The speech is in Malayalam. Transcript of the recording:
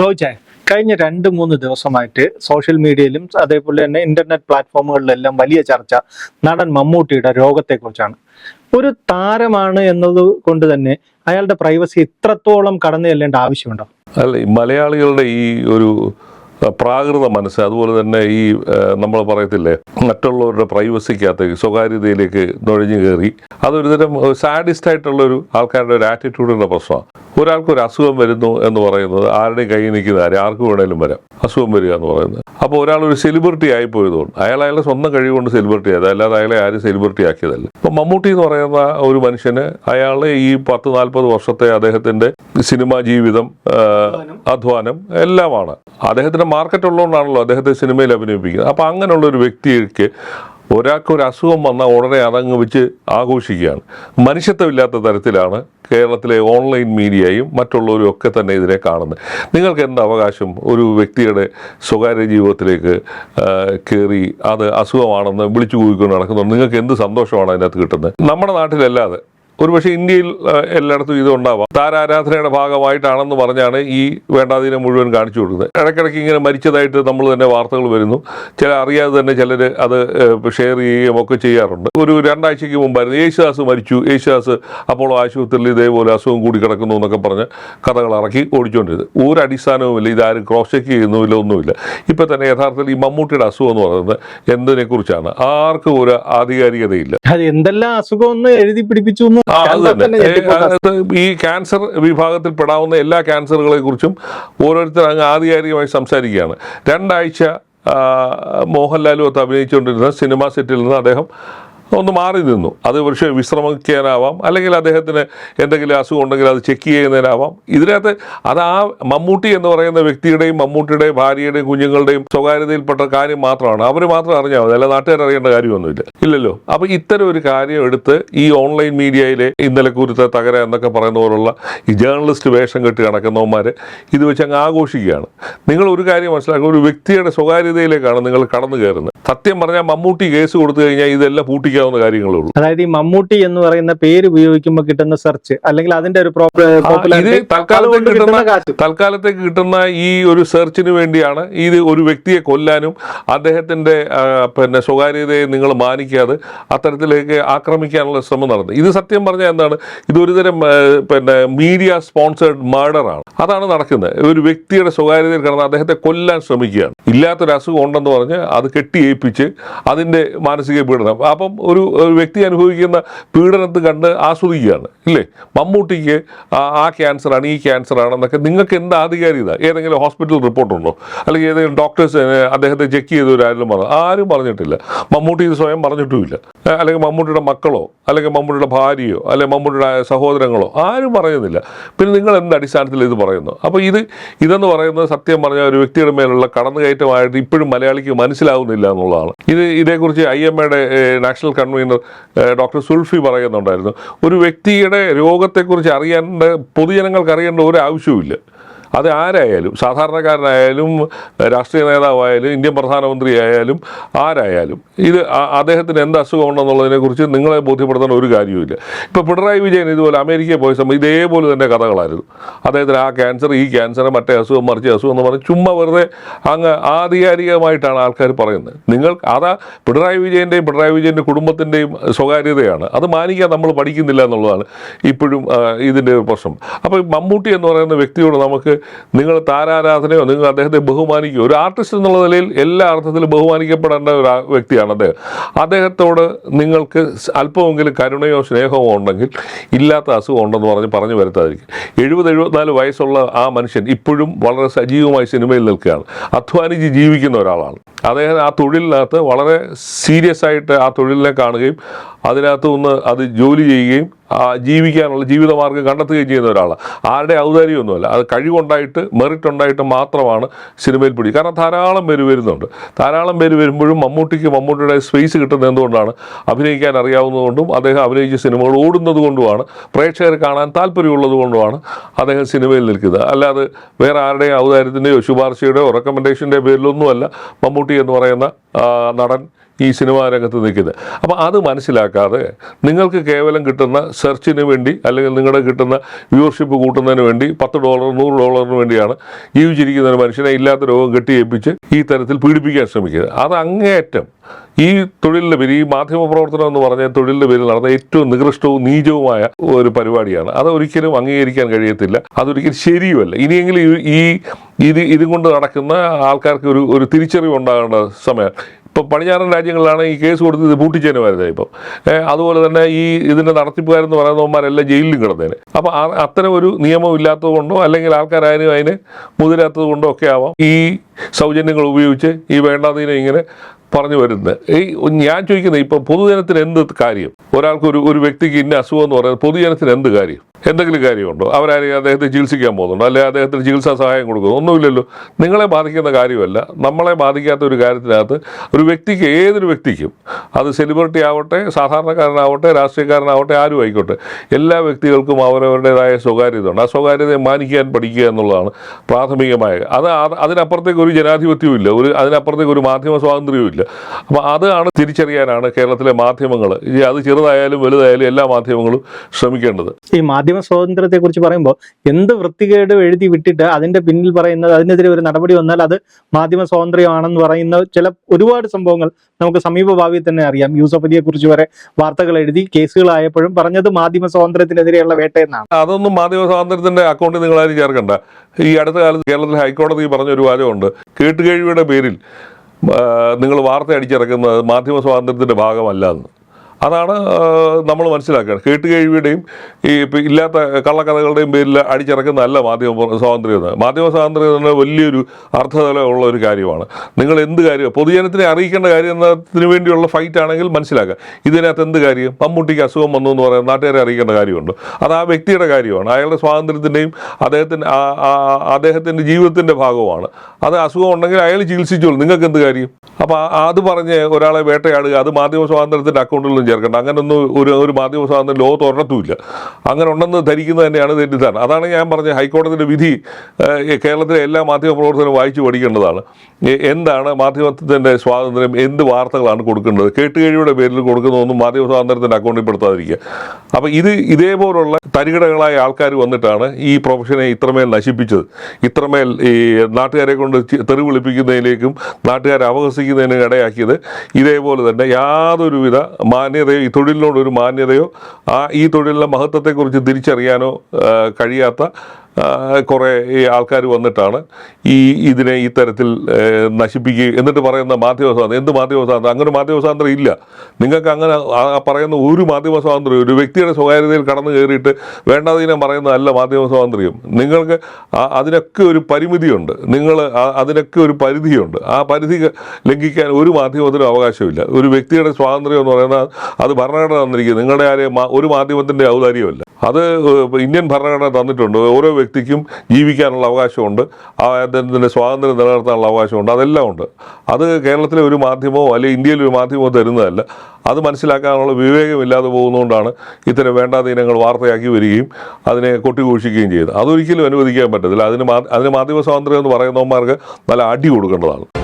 റോജെ കഴിഞ്ഞ രണ്ട് മൂന്ന് ദിവസമായിട്ട് സോഷ്യൽ മീഡിയയിലും അതേപോലെ തന്നെ ഇന്റർനെറ്റ് പ്ലാറ്റ്ഫോമുകളിലെല്ലാം വലിയ ചർച്ച നടൻ മമ്മൂട്ടിയുടെ രോഗത്തെക്കുറിച്ചാണ്. ഒരു താരമാണ് എന്നത് കൊണ്ട് തന്നെ അയാളുടെ പ്രൈവസി ഇത്രത്തോളം കടന്നു ചെല്ലേണ്ട ആവശ്യമുണ്ടോ? അല്ല മലയാളികളുടെ ഈ ഒരു പ്രാകൃത മനസ്സ് അതുപോലെ തന്നെ ഈ നമ്മൾ പറയത്തില്ലേ മറ്റുള്ളവരുടെ പ്രൈവസിക്കകത്തേക്ക് സ്വകാര്യതയിലേക്ക് നുഴഞ്ഞു കയറി അതൊരു തരം സാഡിസ്റ്റ് ആയിട്ടുള്ള ഒരു ആൾക്കാരുടെ ഒരു ആറ്റിറ്റ്യൂഡിന്റെ പ്രശ്നമാണ്. ഒരാൾക്ക് ഒരു അസുഖം വരുന്നു എന്ന് പറയുന്നത് ആരുടെയും കൈ നിൽക്കുന്ന ആരും? ആർക്ക് വേണേലും വരാം. അസുഖം വരിക എന്ന് പറയുന്നത്. അപ്പോൾ ഒരാൾ ഒരു സെലിബ്രിറ്റി ആയി പോയതുകൊണ്ട് അയാൾ അയാളുടെ സ്വന്തം കഴിവ് കൊണ്ട് സെലിബ്രിറ്റി ആയത് അല്ലാതെ അയാളെ ആരും സെലിബ്രിറ്റി ആക്കിയതല്ല. അപ്പോൾ മമ്മൂട്ടി എന്ന് പറയുന്ന ഒരു മനുഷ്യന് അയാളെ ഈ പത്ത് നാൽപ്പത് വർഷത്തെ അദ്ദേഹത്തിന്റെ സിനിമാ ജീവിതം അധ്വാനം. എല്ലാമാണ്. അദ്ദേഹത്തിന്റെ മാർക്കറ്റ് ഉള്ളതുകൊണ്ടാണല്ലോ അദ്ദേഹത്തെ സിനിമയിൽ അഭിനയിപ്പിക്കുന്നത്. അപ്പോൾ അങ്ങനെയുള്ള ഒരു വ്യക്തിക്ക് ഒരാൾക്ക് ഒരു അസുഖം വന്നാൽ ഉടനെ അതങ്ങ് വെച്ച് ആഘോഷിക്കുകയാണ്. മനുഷ്യത്വമില്ലാത്ത തരത്തിലാണ് കേരളത്തിലെ ഓൺലൈൻ മീഡിയയും മറ്റുള്ളവരും ഒക്കെ തന്നെ ഇതിനെ കാണുന്നത്. നിങ്ങൾക്ക് എന്ത് അവകാശം ഒരു വ്യക്തിയുടെ സ്വകാര്യ ജീവിതത്തിലേക്ക് കയറി അത് അസുഖമാണെന്ന് വിളിച്ചു കൂവിക്കൊണ്ട് നടക്കുന്നുണ്ട്? നിങ്ങൾക്ക് എന്ത് സന്തോഷമാണ് അതിനകത്ത് കിട്ടുന്നത്? നമ്മുടെ നാട്ടിലല്ലാതെ ഒരുപക്ഷെ ഇന്ത്യയിൽ എല്ലായിടത്തും ഇത് ഉണ്ടാവാം താരാരാധനയുടെ ഭാഗമായിട്ടാണെന്ന് പറഞ്ഞാണ് ഈ വേണ്ടാതിനെ മുഴുവൻ കാണിച്ചു കൊടുക്കുന്നത്. ഇടയ്ക്കിടയ്ക്ക് ഇങ്ങനെ മരിച്ചതായിട്ട് നമ്മൾ തന്നെ വാർത്തകൾ വരുന്നു. ചില അറിയാതെ തന്നെ ചിലർ അത് ഷെയർ ചെയ്യുകയും ഒക്കെ ചെയ്യാറുണ്ട്. ഒരു രണ്ടാഴ്ചയ്ക്ക് മുമ്പായിരുന്നു. യേശുദാസ് മരിച്ചു. യേശുദാസ് അപ്പോളോ ആശുപത്രിയിൽ ഇതേപോലെ അസുഖം കൂടി കിടക്കുന്നു എന്നൊക്കെ പറഞ്ഞ് കഥകൾ ഇറക്കി ഓടിച്ചുകൊണ്ടിരുന്നത് ഒരു അടിസ്ഥാനവുമില്ല ഇതാരും ക്രോസ് ചെക്ക് ചെയ്യുന്നുമില്ല ഒന്നുമില്ല. ഇപ്പം തന്നെ യഥാർത്ഥത്തിൽ ഈ മമ്മൂട്ടിയുടെ അസുഖം എന്ന് പറയുന്നത് എന്തിനെക്കുറിച്ചാണ്? ആർക്കും ഒരു ആധികാരികതയില്ല. എന്തെല്ലാം അസുഖം ഒന്ന് എഴുതി പിടിപ്പിച്ചു അത്. അത് ഈ ക്യാൻസർ വിഭാഗത്തിൽ പെടാവുന്ന എല്ലാ ക്യാൻസറുകളെ കുറിച്ചും ഓരോരുത്തർ അങ്ങ് ആധികാരികമായി സംസാരിക്കുകയാണ് രണ്ടാഴ്ച മോഹൻലാലും ഒത്ത് അഭിനയിച്ചുകൊണ്ടിരുന്ന സിനിമാ സെറ്റിൽ നിന്ന് അദ്ദേഹം ഒന്ന് മാറി നിന്നു. അത് പക്ഷേ വിശ്രമിക്കാനാവാം അല്ലെങ്കിൽ അദ്ദേഹത്തിന് എന്തെങ്കിലും അസുഖം ഉണ്ടെങ്കിൽ അത് ചെക്ക് ചെയ്യുന്നതിനാവാം. ഇതിനകത്ത് അത് ആ മമ്മൂട്ടി എന്ന് പറയുന്ന വ്യക്തിയുടെയും മമ്മൂട്ടിയുടെയും ഭാര്യയുടെയും കുഞ്ഞുങ്ങളുടെയും സ്വകാര്യതയിൽപ്പെട്ട കാര്യം മാത്രമാണ്. അവർ മാത്രം അറിഞ്ഞാൽ മതി. അല്ല നാട്ടുകാർ അറിയേണ്ട കാര്യമൊന്നുമില്ല. ഇല്ലല്ലോ. അപ്പോൾ ഇത്തരം ഒരു കാര്യം എടുത്ത് ഈ ഓൺലൈൻ മീഡിയയിലെ ഇന്നലെ കുരുത്ത തകര എന്നൊക്കെ പറയുന്ന പോലുള്ള ഈ ജേർണലിസ്റ്റ് വേഷം കെട്ടി നടക്കുന്നവന്മാർ ഇത് വെച്ച് അങ്ങ് ആഘോഷിക്കുകയാണ്. നിങ്ങൾ ഒരു കാര്യം മനസ്സിലാക്കുക. ഒരു വ്യക്തിയുടെ സ്വകാര്യതയിലേക്കാണ് നിങ്ങൾ കടന്നു കയറുന്നത്. സത്യം പറഞ്ഞാൽ മമ്മൂട്ടി കേസ് കൊടുത്തു കഴിഞ്ഞാൽ ഇതെല്ലാം പൂട്ടിക്കാവുന്ന കാര്യങ്ങളേ ഉള്ളൂ. അതായത് ഈ മമ്മൂട്ടി എന്ന് പറയുന്ന പേര് ഉപയോഗിക്കുമ്പോൾ കിട്ടുന്ന സെർച്ച് അല്ലെങ്കിൽ അതിന്റെ ഒരു ഇത് തൽക്കാലത്തേക്ക് കിട്ടുന്ന തൽക്കാലത്തേക്ക് കിട്ടുന്ന ഈ ഒരു സെർച്ചിന് വേണ്ടിയാണ് ഇത് ഒരു വ്യക്തിയെ കൊല്ലാനും അദ്ദേഹത്തിന്റെ പിന്നെ സ്വകാര്യതയെ നിങ്ങൾ മാനിക്കാതെ അത്തരത്തിലേക്ക് ആക്രമിക്കാനുള്ള ശ്രമം നടന്നു ഇത് സത്യം പറഞ്ഞാൽ എന്താണ്? ഇത് ഒരുതരം പിന്നെ മീഡിയ സ്പോൺസേഡ് ആണ്. അതാണ് നടക്കുന്നത്. ഒരു വ്യക്തിയുടെ സ്വകാര്യതയിൽ കിടന്ന് അദ്ദേഹത്തെ കൊല്ലാൻ ശ്രമിക്കുകയാണ്. ഇല്ലാത്തൊരു അസുഖം ഉണ്ടെന്ന് പറഞ്ഞ് അത് കെട്ടിയേൽപ്പിച്ച് അതിന്റെ മാനസിക പീഡനം. അപ്പം ഒരു വ്യക്തി അനുഭവിക്കുന്ന പീഡനത്ത് കണ്ട് ആസ്വദിക്കുകയാണ് ഇല്ലേ? മമ്മൂട്ടിക്ക് ആ- ആ ക്യാൻസറാണ് ഈ ക്യാൻസറാണെന്നൊക്കെ നിങ്ങൾക്ക് എന്ത് ആധികാരികത? ഏതെങ്കിലും ഹോസ്പിറ്റൽ റിപ്പോർട്ടുണ്ടോ? അല്ലെങ്കിൽ ഏതെങ്കിലും ഡോക്ടേഴ്സ് അദ്ദേഹത്തെ ചെക്ക് ചെയ്തവരാരും പറഞ്ഞു ആരും പറഞ്ഞിട്ടില്ല. മമ്മൂട്ടി ഇത് സ്വയം പറഞ്ഞിട്ടുമില്ല. അല്ലെങ്കിൽ മമ്മൂട്ടിയുടെ മക്കളോ അല്ലെങ്കിൽ മമ്മൂട്ടിയുടെ ഭാര്യയോ അല്ലെങ്കിൽ മമ്മൂട്ടിയുടെ സഹോദരങ്ങളോ ആരും പറയുന്നില്ല പിന്നെ നിങ്ങൾ എന്ത് അടിസ്ഥാനത്തിൽ ഇത് പറയുന്നു? അപ്പോൾ ഇത് ഇതെന്ന് പറയുന്നത് സത്യം പറഞ്ഞാൽ ഒരു വ്യക്തിയുടെ മേലുള്ള കടന്നുകയറ്റമായിട്ട് ഇപ്പോഴും മലയാളിക്ക് മനസ്സിലാവുന്നില്ല എന്നുള്ളതാണ്. ഇത് ഇതേക്കുറിച്ച് ഐ എം എയുടെ നാഷണൽ കൺവീനർ ഡോക്ടർ സുൽഫി പറയുന്നുണ്ടായിരുന്നു ഒരു വ്യക്തിയുടെ രോഗത്തെക്കുറിച്ച് അറിയേണ്ട പൊതുജനങ്ങൾക്ക് അറിയേണ്ട ഒരു ആവശ്യവുമില്ല. അത് ആരായാലും സാധാരണക്കാരനായാലും രാഷ്ട്രീയ നേതാവായാലും ഇന്ത്യൻ പ്രധാനമന്ത്രി ആയാലും ആരായാലും ഇത് അദ്ദേഹത്തിന് എന്ത് അസുഖം ഉണ്ടെന്നുള്ളതിനെക്കുറിച്ച് നിങ്ങളെ ബോധ്യപ്പെടുത്താൻ ഒരു കാര്യവുമില്ല. ഇപ്പോൾ പിണറായി വിജയൻ ഇതുപോലെ അമേരിക്കയിൽ പോയ സമയം ഇതേപോലെ തന്നെ കഥകളായിരുന്നു. അദ്ദേഹത്തിന് ആ ക്യാൻസർ ഈ ക്യാൻസർ മറ്റേ അസുഖം മറിച്ച അസുഖം എന്ന് പറഞ്ഞ് ചുമ്മാ വെറുതെ അങ്ങ് ആധികാരികമായിട്ടാണ് ആൾക്കാർ പറയുന്നത്. നിങ്ങൾ അതാ പിണറായി വിജയന്റെയും പിണറായി വിജയന്റെ കുടുംബത്തിന്റെയും സ്വകാര്യതയാണ്. അത് മാനിക്കാൻ നമ്മൾ പഠിക്കുന്നില്ല എന്നുള്ളതാണ് ഇപ്പോഴും ഇതിന്റെ പ്രശ്നം. അപ്പോൾ മമ്മൂട്ടി എന്ന് പറയുന്ന വ്യക്തിയോട് നമുക്ക് നിങ്ങൾ താരാരാധനയോ നിങ്ങൾ അദ്ദേഹത്തെ ബഹുമാനിക്കുകയോ ഒരു ആർട്ടിസ്റ്റ് എന്നുള്ള നിലയിൽ എല്ലാ അർത്ഥത്തിലും ബഹുമാനിക്കപ്പെടേണ്ട ഒരു വ്യക്തിയാണ് അദ്ദേഹം. അദ്ദേഹത്തോട് നിങ്ങൾക്ക് അല്പമെങ്കിലും കരുണയോ സ്നേഹമോ ഉണ്ടെങ്കിൽ ഇല്ലാത്ത അസുഖം ഉണ്ടെന്ന് പറഞ്ഞ് പറഞ്ഞു വരുത്താതിരിക്കും. എഴുപത് എഴുപത്തിനാല് വയസ്സുള്ള ആ മനുഷ്യൻ ഇപ്പോഴും വളരെ സജീവമായി സിനിമയിൽ നിൽക്കുകയാണ്. അധ്വാനിച്ച് ജീവിക്കുന്ന ഒരാളാണ്. അദ്ദേഹം ആ തൊഴിലിനകത്ത് വളരെ സീരിയസ് ആയിട്ട് ആ തൊഴിലിനെ കാണുകയും അതിനകത്ത് നിന്ന് അത് ജോലി ചെയ്യുകയും ജീവിക്കാനുള്ള ജീവിതമാർഗം കണ്ടെത്തുകയും ചെയ്യുന്ന ഒരാൾ ആരുടെ ഔദാര്യമൊന്നുമല്ല. അത് കഴിവുണ്ടായിട്ട് മെറിറ്റ് ഉണ്ടായിട്ട് മാത്രമാണ് സിനിമയിൽ പിടി. കാരണം ധാരാളം പേര് വരുന്നുണ്ട്. ധാരാളം പേര് വരുമ്പോഴും മമ്മൂട്ടിക്ക് മമ്മൂട്ടിയുടെ സ്പേസ് കിട്ടുന്നത് എന്തുകൊണ്ടാണ്? അഭിനയിക്കാൻ അറിയാവുന്നതുകൊണ്ടും അദ്ദേഹം അഭിനയിച്ച സിനിമകൾ ഓടുന്നത് കൊണ്ടുമാണ് പ്രേക്ഷകർ കാണാൻ താല്പര്യമുള്ളത് കൊണ്ടുമാണ് അദ്ദേഹം സിനിമയിൽ നിൽക്കുന്നത്. അല്ലാതെ വേറെ ആരുടെയും ഔദാര്യത്തിന്റെയോ ശുപാർശയുടെയോ റെക്കമെൻഡേഷന്റെ പേരിലൊന്നുമല്ല മമ്മൂട്ടി എന്ന് പറയുന്ന നടൻ ഈ സിനിമാ രംഗത്ത് നിൽക്കുന്നത്. അപ്പോൾ അത് മനസ്സിലാക്കാതെ നിങ്ങൾക്ക് കേവലം കിട്ടുന്ന സെർച്ചിന് വേണ്ടി അല്ലെങ്കിൽ നിങ്ങളുടെ കിട്ടുന്ന വ്യൂവർഷിപ്പ് കൂട്ടുന്നതിന് വേണ്ടി പത്ത് ഡോളർ നൂറ് ഡോളറിന് വേണ്ടിയാണ് ജീവിച്ചിരിക്കുന്ന ഒരു മനുഷ്യനെ ഇല്ലാത്ത രോഗം കെട്ടിയേപ്പിച്ച് ഈ തരത്തിൽ പീഡിപ്പിക്കാൻ ശ്രമിക്കുന്നത്. അത് അങ്ങേയറ്റം ഈ തൊഴിലിന്റെ പേര് ഈ മാധ്യമ പ്രവർത്തനം എന്ന് പറഞ്ഞ തൊഴിലിന്റെ പേരിൽ നടന്ന ഏറ്റവും നികൃഷ്ടവും നീചവുമായ ഒരു പരിപാടിയാണ്. അത് ഒരിക്കലും അംഗീകരിക്കാൻ കഴിയത്തില്ല. അതൊരിക്കലും ശരിയുമല്ല. ഇനിയെങ്കിലും ഈ- ഇത് ഇതും കൊണ്ട് നടക്കുന്ന ആൾക്കാർക്ക് ഒരു ഒരു തിരിച്ചറിവ് ഉണ്ടാകേണ്ട സമയം ഇപ്പം പടിഞ്ഞാറൻ രാജ്യങ്ങളിലാണ് ഈ കേസ് കൊടുത്തത് പൂട്ടിച്ചേനുമായിരുന്നത് ഇപ്പം. അതുപോലെ തന്നെ ഈ ഇതിന്റെ നടത്തിപ്പുകാരെന്ന് പറയുന്നവന്മാരെല്ലാം ജയിലിലും കിടന്നേനെ. അപ്പോൾ അത്തരം ഒരു നിയമം ഇല്ലാത്തത് കൊണ്ടോ അല്ലെങ്കിൽ ആൾക്കാരായാലും അതിന് മുതിരാത്തത് കൊണ്ടോ ഒക്കെ ആവാം ഈ സൗജന്യങ്ങൾ ഉപയോഗിച്ച് ഈ വേണ്ടാതീനെ ഇങ്ങനെ പറഞ്ഞു വരുന്നത്. ഈ ഞാൻ ചോദിക്കുന്നത് ഇപ്പം പൊതുജനത്തിന് എന്ത് കാര്യം? ഒരാൾക്ക് ഒരു ഒരു വ്യക്തിക്ക് ഇന്ന അസുഖം എന്ന് പറയുന്നത് പൊതുജനത്തിന് എന്ത് കാര്യം? എന്തെങ്കിലും കാര്യമുണ്ടോ? അവരാരെയും അദ്ദേഹത്തെ ചികിത്സിക്കാൻ പോകുന്നുണ്ടോ? അല്ലെങ്കിൽ അദ്ദേഹത്തിന് ചികിത്സാ സഹായം കൊടുക്കുന്നു? ഒന്നുമില്ലല്ലോ. നിങ്ങളെ ബാധിക്കുന്ന കാര്യമല്ല. നമ്മളെ ബാധിക്കാത്ത ഒരു കാര്യത്തിനകത്ത് ഒരു വ്യക്തിക്ക് ഏതൊരു വ്യക്തിക്കും അത് സെലിബ്രിറ്റി ആവട്ടെ സാധാരണക്കാരനാവട്ടെ രാഷ്ട്രീയക്കാരനാവട്ടെ ആരും ആയിക്കോട്ടെ എല്ലാ വ്യക്തികൾക്കും അവരവരുടേതായ സ്വകാര്യത ഉണ്ട് ആ സ്വകാര്യതയെ മാനിക്കാൻ പഠിക്കുക എന്നുള്ളതാണ് പ്രാഥമികമായ. അത് അത് അതിനപ്പുറത്തേക്ക് ഒരു ജനാധിപത്യവും ഇല്ല. ഒരു അതിനപ്പുറത്തേക്ക് ഒരു മാധ്യമ സ്വാതന്ത്ര്യവും ഇല്ല. അപ്പോൾ അതാണ് തിരിച്ചറിയാനാണ് കേരളത്തിലെ മാധ്യമങ്ങൾ അത് ചെറുതായാലും വലുതായാലും എല്ലാ മാധ്യമങ്ങളും ശ്രമിക്കേണ്ടത്. ഈ മാധ്യമ സ്വാതന്ത്ര്യത്തെ കുറിച്ച് പറയുമ്പോൾ എന്ത് വൃത്തികേട് എഴുതി വിട്ടിട്ട് അതിന്റെ പിന്നിൽ പറയുന്നത് അതിനെതിരെ ഒരു നടപടി വന്നാൽ അത് മാധ്യമ സ്വാതന്ത്ര്യമാണെന്ന് പറയുന്ന ചില ഒരുപാട് സംഭവങ്ങൾ നമുക്ക് സമീപഭാവിയിൽ തന്നെ അറിയാം. യൂസഫ് അലിയെ കുറിച്ച് വരെ വാർത്തകൾ എഴുതി കേസുകളായപ്പോഴും പറഞ്ഞത് മാധ്യമ സ്വാതന്ത്ര്യത്തിനെതിരെയുള്ള വേട്ടയെന്നാണ് അതൊന്നും മാധ്യമ സ്വാതന്ത്ര്യത്തിന്റെ അക്കൗണ്ടിൽ നിങ്ങൾ ആരും ചേർക്കണ്ട. ഈ അടുത്ത കാലത്ത് കേരളത്തിൽ ഹൈക്കോടതി പറഞ്ഞ ഒരു വാചകമുണ്ട്. കേട്ടുകേഴിയുടെ പേരിൽ നിങ്ങൾ വാർത്ത അടിച്ചിറക്കുന്നത് മാധ്യമ സ്വാതന്ത്ര്യത്തിന്റെ ഭാഗമല്ല എന്ന്. അതാണ് നമ്മൾ മനസ്സിലാക്കേണ്ടത്. കേട്ടുകഴിവിയുടെയും ഈ ഇല്ലാത്ത കള്ളക്കഥകളുടെയും പേരിൽ അടിച്ചിറക്കുന്നതല്ല മാധ്യമ സ്വാതന്ത്ര്യം മാധ്യമ സ്വാതന്ത്ര്യം തന്നെ വലിയൊരു അർത്ഥതല ഉള്ള ഒരു കാര്യമാണ്. നിങ്ങൾ എന്ത് കാര്യം പൊതുജനത്തിനെ അറിയിക്കേണ്ട കാര്യം എന്നതിന് വേണ്ടിയുള്ള ഫൈറ്റ് ആണെങ്കിൽ മനസ്സിലാക്കുക. ഇതിനകത്ത് എന്ത് കാര്യം? മമ്മൂട്ടിക്ക് അസുഖം വന്നു എന്ന് പറയാൻ നാട്ടുകാരെ അറിയിക്കേണ്ട കാര്യമുണ്ട്. അത് ആ വ്യക്തിയുടെ കാര്യമാണ്. അയാളുടെ സ്വാതന്ത്ര്യത്തിന്റെയും അദ്ദേഹത്തിന്റെ അദ്ദേഹത്തിന്റെ ജീവിതത്തിന്റെ ഭാഗമാണ് അത് അസുഖം ഉണ്ടെങ്കിൽ അയാൾ ചികിത്സിച്ചോളൂ. നിങ്ങൾക്ക് എന്ത് കാര്യം? അപ്പോൾ അത് പറഞ്ഞ് ഒരാളെ വേട്ടയാടുക അത് മാധ്യമ സ്വാതന്ത്ര്യത്തിന്റെ അക്കൗണ്ടിലൊന്നും ചേർക്കണ്ട അങ്ങനൊന്നും ഒരു ഒരു മാധ്യമ സ്വാതന്ത്ര്യം ലോകത്ത് ഒരെണ്ണത്തുമില്ല അങ്ങനെ ഉണ്ടെന്ന് ധരിക്കുന്നത് തന്നെയാണ് തെറ്റിദ്ധാരണ അതാണ് ഞാൻ പറഞ്ഞ ഹൈക്കോടതിയുടെ വിധി കേരളത്തിലെ എല്ലാ മാധ്യമ പ്രവർത്തനവും വായിച്ചു പഠിക്കേണ്ടതാണ്. എന്താണ് മാധ്യമത്തിന്റെ സ്വാതന്ത്ര്യം എന്ത് വാർത്തകളാണ് കൊടുക്കേണ്ടത്? കേട്ടുകഴിയുടെ പേരിൽ കൊടുക്കുന്നതൊന്നും മാധ്യമ സ്വാതന്ത്ര്യത്തിന്റെ അക്കൗണ്ടിൽ പെടുത്താതിരിക്കുക. അപ്പോൾ ഇത് ഇതേപോലുള്ള തരികിടകളായ ആൾക്കാർ വന്നിട്ടാണ് ഈ പ്രൊഫഷനെ ഇത്രമേൽ നശിപ്പിച്ചത്. ഇത്രമേൽ ഈ നാട്ടുകാരെ കൊണ്ട് തെറി വിളിപ്പിക്കുന്നതിലേക്കും നാട്ടുകാരെ അപഹസിക്കുന്നതിനും ഇടയാക്കിയത് ഇതേപോലെ തന്നെ യാതൊരുവിധ മാന്യതയോ ഈ തൊഴിലിനോടൊരു മാന്യതയോ ആ ഈ തൊഴിലിലെ മഹത്വത്തെക്കുറിച്ച് തിരിച്ചറിയാനോ കഴിയാത്ത കുറേ ഈ ആൾക്കാർ വന്നിട്ടാണ് ഈ ഇതിനെ ഈ തരത്തിൽ നശിപ്പിക്കുക എന്നിട്ട് പറയുന്ന മാധ്യമ സ്വാതന്ത്ര്യം എന്ത് മാധ്യമ സ്വാതന്ത്ര്യം അങ്ങനെ മാധ്യമ സ്വാതന്ത്ര്യം ഇല്ല. നിങ്ങൾക്ക് അങ്ങനെ പറയുന്ന ഒരു മാധ്യമ സ്വാതന്ത്ര്യം ഒരു വ്യക്തിയുടെ സ്വകാര്യതയിൽ കടന്നു കയറിയിട്ട് വേണ്ടാതീനം പറയുന്നതല്ല മാധ്യമ സ്വാതന്ത്ര്യം നിങ്ങൾക്ക് അതിനൊക്കെ ഒരു പരിമിതിയുണ്ട്. നിങ്ങൾ അതിനൊക്കെ ഒരു പരിധിയുണ്ട്. ആ പരിധി ലംഘിക്കാൻ ഒരു മാധ്യമത്തിനും അവകാശമില്ല. ഒരു വ്യക്തിയുടെ സ്വാതന്ത്ര്യം എന്ന് പറയുന്നത് അത് ഭരണഘടന തന്നിരിക്കുന്നത് നിങ്ങളുടെ ആരെയും ഒരു മാധ്യമത്തിന്റെ ഔദാര്യമല്ല. അത് ഇന്ത്യൻ ഭരണഘടന തന്നിട്ടുണ്ട്. ഓരോ വ്യക്തിക്കും ജീവിക്കാനുള്ള അവകാശമുണ്ട്. അദ്ദേഹത്തിന്റെ സ്വാതന്ത്ര്യം നിലനിർത്താനുള്ള അവകാശമുണ്ട്. അതെല്ലാം ഉണ്ട്. അത് കേരളത്തിലെ ഒരു മാധ്യമമോ അല്ലെങ്കിൽ ഇന്ത്യയിലെ ഒരു മാധ്യമമോ തരുന്നതല്ല. അത് മനസ്സിലാക്കാനുള്ള വിവേകമില്ലാതെ പോകുന്നതുകൊണ്ടാണ് ഇത്തരം വേണ്ടാതീനങ്ങൾ വാർത്തയാക്കി വരികയും അതിനെ കൊട്ടിഘോഷിക്കുകയും ചെയ്യുന്നത് അതൊരിക്കലും അനുവദിക്കാൻ പറ്റത്തില്ല. അതിന് അതിന് മാധ്യമ സ്വാതന്ത്ര്യം എന്ന് പറയുന്നവന്മാർക്ക് നല്ല അടി കൊടുക്കേണ്ടതാണ്.